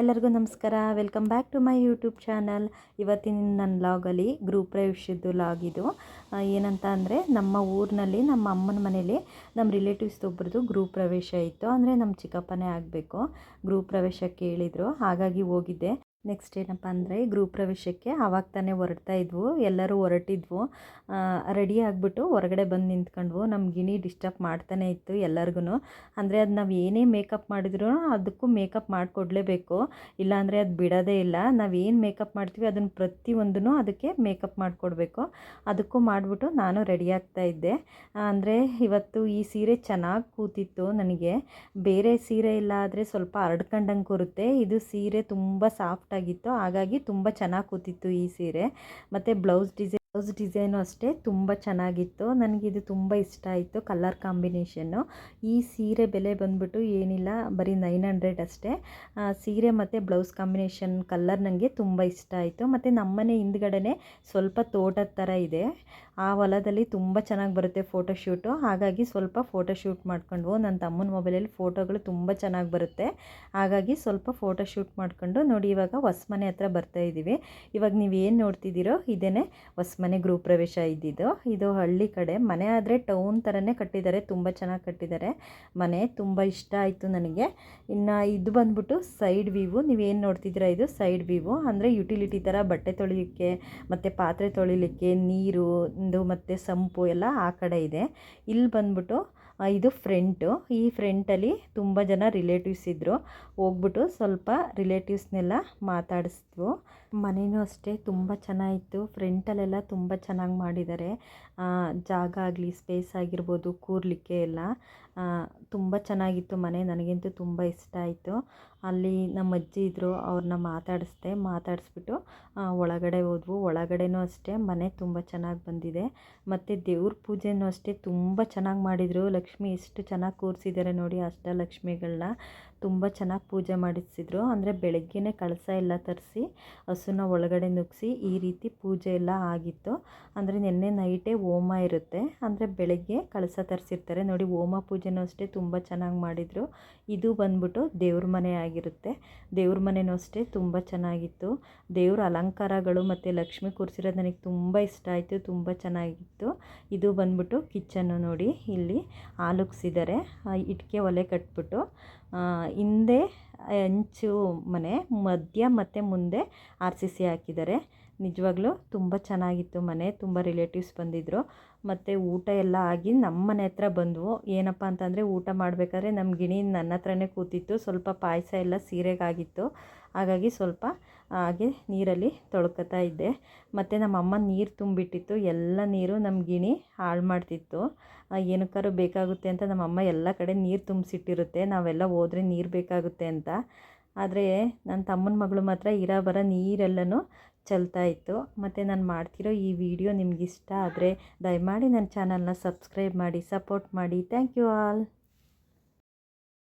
ಎಲ್ಲರಿಗೂ ನಮಸ್ಕಾರ. Welcome back to my YouTube channel ಇವತ್ತಿನ ನನ್ನ ಲಾಗಲ್ಲಿ ಗ್ರೂಪ್ ಪ್ರವೇಶದ್ದು ಲಾಗ್ ಇದು. ಏನಂತ ಅಂದರೆ ನಮ್ಮ ಊರಿನಲ್ಲಿ, ನಮ್ಮ ಅಮ್ಮನ ಮನೇಲಿ ನಮ್ಮ ರಿಲೇಟಿವ್ಸ್ ಒಬ್ರದ್ದು ಗ್ರೂಪ್ ಪ್ರವೇಶ ಇತ್ತು. ಅಂದರೆ ನಮ್ಮ ಚಿಕ್ಕಪ್ಪನೇ ಆಗಬೇಕು. ಗ್ರೂಪ್ ಪ್ರವೇಶ ಕೇಳಿದರು. ಹಾಗಾಗಿ ಹೋಗಿದ್ದೆ. ನೆಕ್ಸ್ಟ್ ಏನಪ್ಪ ಅಂದರೆ ಗೃಹ ಪ್ರವೇಶಕ್ಕೆ ಆವಾಗ ತಾನೇ ಹೊರಡ್ತಾ ಇದ್ವು, ಎಲ್ಲರೂ ಹೊರಟಿದ್ವು. ರೆಡಿ ಆಗಿಬಿಟ್ಟು ಹೊರಗಡೆ ಬಂದು ನಿಂತ್ಕೊಂಡ್ವು. ನಮ್ಮ ಗಿಣಿ ಡಿಸ್ಟರ್ಬ್ ಮಾಡ್ತಾನೆ ಇತ್ತು ಎಲ್ಲರಿಗೂ ಅಂದರೆ ಅದು ನಾವು ಏನೇ ಮೇಕಪ್ ಮಾಡಿದ್ರು ಅದಕ್ಕೂ ಮೇಕಪ್ ಮಾಡಿಕೊಡ್ಲೇಬೇಕು. ಇಲ್ಲಾಂದರೆ ಅದು ಬಿಡೋದೇ ಇಲ್ಲ. ನಾವು ಏನು ಮೇಕಪ್ ಮಾಡ್ತೀವಿ ಅದನ್ನು ಪ್ರತಿಯೊಂದೂ ಅದಕ್ಕೆ ಮೇಕಪ್ ಮಾಡಿಕೊಡ್ಬೇಕು. ಅದಕ್ಕೂ ಮಾಡಿಬಿಟ್ಟು ನಾನು ರೆಡಿ ಆಗ್ತಾ ಇದ್ದೆ. ಅಂದರೆ ಇವತ್ತು ಈ ಸೀರೆ ಚೆನ್ನಾಗಿ ಕೂತಿತ್ತು ನನಗೆ. ಬೇರೆ ಸೀರೆ ಇಲ್ಲ ಆದರೆ ಸ್ವಲ್ಪ ಹರಡ್ಕೊಂಡಂಗೆ ಕೂರುತ್ತೆ. ಇದು ಸೀರೆ ತುಂಬ ಸಾಫ್ಟ್ ಆಗಿತ್ತು ಹಾಗಾಗಿ ತುಂಬ ಚೆನ್ನಾಗಿ ಕೂತಿತ್ತು ಈ ಸೀರೆ. ಮತ್ತು ಬ್ಲೌಸ್ ಡಿಸೈನ್ ಬ್ಲೌಸ್ ಡಿಸೈನು ಅಷ್ಟೇ, ತುಂಬ ಚೆನ್ನಾಗಿತ್ತು. ನನಗಿದು ತುಂಬ ಇಷ್ಟ ಆಯಿತು ಕಲರ್ ಕಾಂಬಿನೇಷನ್ನು. ಈ ಸೀರೆ ಬೆಲೆ ಬಂದುಬಿಟ್ಟು ಏನಿಲ್ಲ, ಬರೀ ನೈನ್ ಹಂಡ್ರೆಡ್ ಅಷ್ಟೇ. ಸೀರೆ ಮತ್ತು ಬ್ಲೌಸ್ ಕಾಂಬಿನೇಷನ್ ಕಲ್ಲರ್ ನನಗೆ ತುಂಬ ಇಷ್ಟ ಆಯಿತು. ಮತ್ತು ನಮ್ಮನೆ ಹಿಂದ್ಗಡೆನೇ ಸ್ವಲ್ಪ ತೋಟದ ಥರ ಇದೆ. ಆ ಹೊಲದಲ್ಲಿ ತುಂಬ ಚೆನ್ನಾಗಿ ಬರುತ್ತೆ ಫೋಟೋಶೂಟು ಹಾಗಾಗಿ ಸ್ವಲ್ಪ ಫೋಟೋಶೂಟ್ ಮಾಡ್ಕೊಂಡು ನನ್ನ ತಮ್ಮನ ಮೊಬೈಲಲ್ಲಿ ಫೋಟೋಗಳು ತುಂಬ ಚೆನ್ನಾಗಿ ಬರುತ್ತೆ. ಹಾಗಾಗಿ ಸ್ವಲ್ಪ ಫೋಟೋಶೂಟ್ ಮಾಡ್ಕೊಂಡು ನೋಡಿ, ಇವಾಗ ಹೊಸ್ಮನೆ ಹತ್ರ ಬರ್ತಾ ಇದ್ದೀವಿ ಇವಾಗ ನೀವೇನು ನೋಡ್ತಿದ್ದೀರೋ, ಇದೇನೆ ಹೊಸ್ಮನೆ ಗೃಹ ಪ್ರವೇಶ ಇದ್ದಿದ್ದು, ಇದು ಹಳ್ಳಿ ಕಡೆ. ಮನೆ ಆದರೆ ಟೌನ್ ಥರನೇ ಕಟ್ಟಿದ್ದಾರೆ, ತುಂಬ ಚೆನ್ನಾಗಿ ಕಟ್ಟಿದ್ದಾರೆ. ಮನೆ ತುಂಬ ಇಷ್ಟ ಆಯಿತು ನನಗೆ. ಇನ್ನು ಇದು ಬಂದ್ಬಿಟ್ಟು ಸೈಡ್ ವೀವು ನೀವೇನು ನೋಡ್ತಿದ್ದೀರಾ ಇದು? ಸೈಡ್ ವೀವು ಅಂದರೆ ಯುಟಿಲಿಟಿ ಥರ ಬಟ್ಟೆ ತೊಳಿಲಿಕ್ಕೆ, ಮತ್ತು ಪಾತ್ರೆ ತೊಳಿಲಿಕ್ಕೆ, ನೀರು ಮತ್ತು ಸಂಪು ಎಲ್ಲ ಆ ಕಡೆ ಇದೆ. ಇಲ್ಲಿ ಬಂದ್ಬಿಟ್ಟು ಇದು ಫ್ರಂಟು. ಈ ಫ್ರೆಂಟಲ್ಲಿ ತುಂಬ ಜನ ರಿಲೇಟಿವ್ಸ್ ಇದ್ದರು ಹೋಗ್ಬಿಟ್ಟು ಸ್ವಲ್ಪ ರಿಲೇಟಿವ್ಸ್ನೆಲ್ಲ ಮಾತಾಡಿಸಿದ್ವು. ಮನೆಯೂ ಅಷ್ಟೇ ತುಂಬ ಚೆನ್ನಾಗಿತ್ತು. ಫ್ರೆಂಟಲ್ಲೆಲ್ಲ ತುಂಬ ಚೆನ್ನಾಗಿ ಮಾಡಿದ್ದಾರೆ. ಜಾಗ ಆಗಲಿ ಸ್ಪೇಸ್ ಆಗಿರ್ಬೋದು, ಕೂರಲಿಕ್ಕೆ ಎಲ್ಲ ತುಂಬ ಚೆನ್ನಾಗಿತ್ತು ಮನೆ. ನನಗಂತೂ ತುಂಬ ಇಷ್ಟ ಆಯಿತು. ಅಲ್ಲಿ ನಮ್ಮ ಅಜ್ಜಿ ಇದ್ದರು ಅವ್ರನ್ನ ಮಾತಾಡಿಸ್ದೆ. ಮಾತಾಡಿಸ್ಬಿಟ್ಟು ಒಳಗಡೆ ಹೋದ್ವು. ಒಳಗಡೆನೂ ಅಷ್ಟೇ ಮನೆ ತುಂಬ ಚೆನ್ನಾಗಿ ಬಂದಿದೆ. ಮತ್ತು ದೇವ್ರ ಪೂಜೆನೂ ಅಷ್ಟೇ ತುಂಬ ಚೆನ್ನಾಗಿ ಮಾಡಿದರು. ಲಕ್ಷ್ಮಿ ಎಷ್ಟು ಚೆನ್ನಾಗಿ ಕೂರಿಸಿದ್ದಾರೆ ನೋಡಿ ಅಷ್ಟಲಕ್ಷ್ಮಿಗಳನ್ನ ತುಂಬ ಚೆನ್ನಾಗಿ ಪೂಜೆ ಮಾಡಿಸಿದ್ರು ಅಂದರೆ ಬೆಳಗ್ಗೆನೇ ಕಳಸ ಎಲ್ಲ ತರಿಸಿ, ಹಸುನ ಒಳಗಡೆ ನುಗ್ಗಿಸಿ ಈ ರೀತಿ ಪೂಜೆ ಎಲ್ಲ ಆಗಿತ್ತು. ಅಂದರೆ ನಿನ್ನೆ ನೈಟೇ ಹೋಮ ಇರುತ್ತೆ. ಅಂದರೆ ಬೆಳಗ್ಗೆ ಕಳಸ ತರಿಸಿರ್ತಾರೆ. ನೋಡಿ, ಹೋಮ ಪೂಜೆನೂ ಅಷ್ಟೇ ತುಂಬ ಚೆನ್ನಾಗಿ ಮಾಡಿದರು. ಇದು ಬಂದ್ಬಿಟ್ಟು ದೇವ್ರ ಮನೆ ಆಗಿರುತ್ತೆ. ದೇವ್ರ ಮನೆಯೂ ಅಷ್ಟೇ ತುಂಬ ಚೆನ್ನಾಗಿತ್ತು. ದೇವ್ರ ಅಲಂಕಾರಗಳು ಮತ್ತು ಲಕ್ಷ್ಮಿ ಕೂರಿಸಿರೋದು ನನಗೆ ತುಂಬ ಇಷ್ಟ ಆಯಿತು, ತುಂಬ ಚೆನ್ನಾಗಿತ್ತು. ಇದು ಬಂದ್ಬಿಟ್ಟು ಕಿಚನ್ನು ನೋಡಿ, ಇಲ್ಲಿ ಆಲುಗ್ಸಿದ್ದಾರೆ ಇಟ್ಕೆ ಒಲೆ ಕಟ್ಬಿಟ್ಟು ಹಿಂದೆ ಹೆಂಚು ಮನೆ ಮಧ್ಯ ಮತ್ತು ಮುಂದೆ ಆರ್ ಸಿ ಸಿ ಹಾಕಿದ್ದಾರೆ. ನಿಜವಾಗ್ಲೂ ತುಂಬ ಚೆನ್ನಾಗಿತ್ತು ಮನೆ, ತುಂಬ ರಿಲೇಟಿವ್ಸ್ ಬಂದಿದ್ದರು ಮತ್ತು ಊಟ ಎಲ್ಲ ಆಗಿ ನಮ್ಮ ಮನೆ ಹತ್ರ ಬಂದವು. ಏನಪ್ಪ ಅಂತಂದರೆ ಊಟ ಮಾಡಬೇಕಾದ್ರೆ ನಮ್ಮ ಗಿಣಿ ನನ್ನ ಹತ್ರನೇ ಕೂತಿತ್ತು. ಸ್ವಲ್ಪ ಪಾಯಸ ಎಲ್ಲ ಸೀರೆಗಾಗಿತ್ತು. ಹಾಗಾಗಿ ಸ್ವಲ್ಪ ಹಾಗೆ ನೀರಲ್ಲಿ ತೊಳ್ಕೊತಾ ಇದ್ದೆ. ಮತ್ತು ನಮ್ಮ ಅಮ್ಮ ನೀರು ತುಂಬಿಟ್ಟಿತ್ತು. ಎಲ್ಲ ನೀರು ನಮ್ಮ ಗಿಣಿ ಹಾಳು ಮಾಡ್ತಿತ್ತು. ಏನಕ್ಕಾರು ಬೇಕಾಗುತ್ತೆ ಅಂತ ನಮ್ಮ ಅಮ್ಮ ಎಲ್ಲ ಕಡೆ ನೀರು ತುಂಬಿಸಿಟ್ಟಿರುತ್ತೆ. ನಾವೆಲ್ಲ ಹೋದ್ರೆ ನೀರು ಬೇಕಾಗುತ್ತೆ ಅಂತ. ಆದರೆ ನನ್ನ ತಮ್ಮನ ಮಗಳು ಮಾತ್ರ ಇರೋ ಬರೋ ನೀರೆಲ್ಲನೂ ಚೆಲ್ತಾ ಇತ್ತು. ಮತ್ತು ನಾನು ಮಾಡ್ತಿರೋ ಈ ವಿಡಿಯೋ ನಿಮಗಿಷ್ಟ ಆದರೆ ದಯಮಾಡಿ ನನ್ನ ಚಾನಲ್ನ ಸಬ್ಸ್ಕ್ರೈಬ್ ಮಾಡಿ, ಸಪೋರ್ಟ್ ಮಾಡಿ. Thank you all.